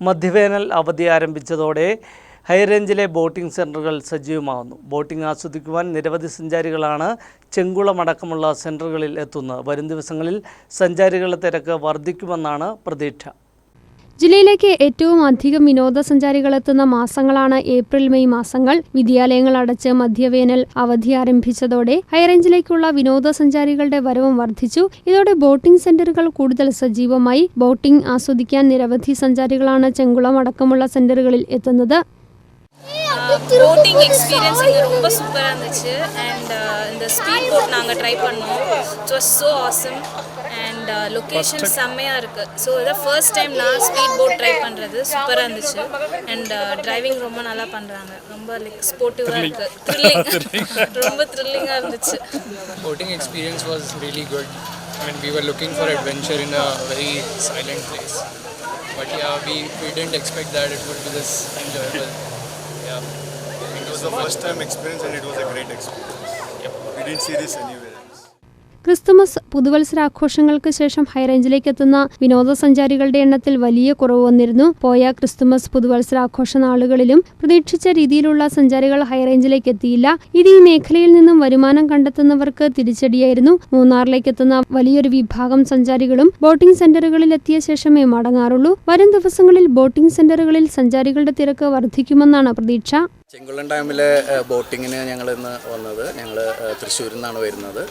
മധ്യവേനൽ അവധി ആരംഭിച്ചതോടെ ഹൈറേഞ്ചിലെ ബോട്ടിംഗ് സെന്ററുകൾ സജീവമാകുന്നു ബോട്ടിംഗ് ആസ്വദിക്കുവാൻ നിരവധി സഞ്ചാരികളാണ് ചെങ്കുളമടക്കമുള്ള സെന്ററുകളിൽ എത്തുന്നത്. വരും ദിവസങ്ങളിൽ സഞ്ചാരികളുടെ തിരക്ക് വർദ്ധിക്കുമെന്നാണ് പ്രതീക്ഷ. ജില്ലയിലേക്ക് ഏറ്റവും അധികം വിനോദസഞ്ചാരികൾ എത്തുന്ന മാസങ്ങളാണ് ഏപ്രിൽ മെയ് മാസങ്ങൾ. വിദ്യാലയങ്ങൾ അടച്ച് മധ്യവേനൽ അവധി ആരംഭിച്ചതോടെ ഹൈറേഞ്ചിലേക്കുള്ള വിനോദസഞ്ചാരികളുടെ വരവും വർദ്ധിച്ചു. ഇതോടെ ബോട്ടിംഗ് സെന്ററുകൾ കൂടുതൽ സജീവമായി. ബോട്ടിംഗ് ആസ്വദിക്കാൻ നിരവധി സഞ്ചാരികളാണ് ചെങ്കുളം അടക്കമുള്ള സെന്ററുകളിൽ എത്തുന്നത്. போட்டிங் எக்ஸ்பீரியன்ஸ் இங்கே ரொம்ப சூப்பராக இருந்துச்சு. அண்ட் uh, இந்த ஸ்பீட் போட் நாங்கள் ட்ரை பண்ணோம். It was so awesome and location செம்மையாக இருக்குது ஸோ இதான் ஃபர்ஸ்ட் டைம் நான் ஸ்பீட் போட் ட்ரை பண்ணுறது சூப்பராக இருந்துச்சு. அண்ட் டிரைவிங் uh, ரொம்ப நல்லா பண்ணுறாங்க ரொம்ப லைக் ஸ்போர்ட்டிவாக இருக்குது த்ரில்லிங் ரொம்ப த்ரில்லிங்காக இருந்துச்சு. Boating experience was really good and we were looking for adventure in a very silent place but yeah we we didn't expect that it would be this enjoyable Yeah. It was the first time experience and it was a great experience. We didn't see this anywhere. Christmas പുതുവത്സരാഘോഷങ്ങൾക്ക് ശേഷം ഹൈറേഞ്ചിലേക്ക് എത്തുന്ന വിനോദസഞ്ചാരികളുടെ എണ്ണത്തിൽ വലിയ കുറവ് വന്നിരുന്നു. പോയ Christmas പുതുവത്സരാഘോഷ നാളുകളിലും പ്രതീക്ഷിച്ച രീതിയിലുള്ള സഞ്ചാരികൾ ഹൈറേഞ്ചിലേക്ക് എത്തിയില്ല ഇത് ഈ മേഖലയിൽ നിന്നും വരുമാനം കണ്ടെത്തുന്നവർക്ക് തിരിച്ചടിയായിരുന്നു. മൂന്നാറിലേക്ക് എത്തുന്ന വലിയൊരു വിഭാഗം സഞ്ചാരികളും ബോട്ടിംഗ് സെന്ററുകളിൽ എത്തിയ ശേഷമേ മടങ്ങാറുള്ളൂ. വരും ദിവസങ്ങളിൽ ബോട്ടിംഗ് സെന്ററുകളിൽ സഞ്ചാരികളുടെ തിരക്ക് വർദ്ധിക്കുമെന്നാണ് പ്രതീക്ഷ. ചെങ്കുളം ഡാമിലെ ബോട്ടിങ്ങിന് ഞങ്ങൾ ഇന്ന് വന്നത്. ഞങ്ങൾ തൃശ്ശൂരിൽ നിന്നാണ് വരുന്നത്.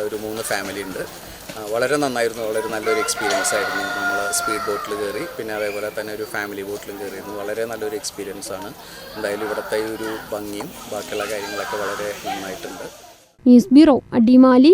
ഞങ്ങളൊരു മൂന്ന് ഫാമിലി ഉണ്ട്. വളരെ നന്നായിരുന്നു. വളരെ നല്ലൊരു എക്സ്പീരിയൻസ് ആയിരുന്നു നമ്മൾ സ്പീഡ് ബോട്ടിൽ കയറി പിന്നെ അതേപോലെ തന്നെ ഒരു ഫാമിലി ബോട്ടിലും കയറിയിരുന്നു വളരെ നല്ലൊരു എക്സ്പീരിയൻസ് ആണ്. എന്തായാലും ഇവിടുത്തെ ഒരു ഭംഗിയും ബാക്കിയുള്ള കാര്യങ്ങളൊക്കെ വളരെ നന്നായിട്ടുണ്ട്. News bureau Adimali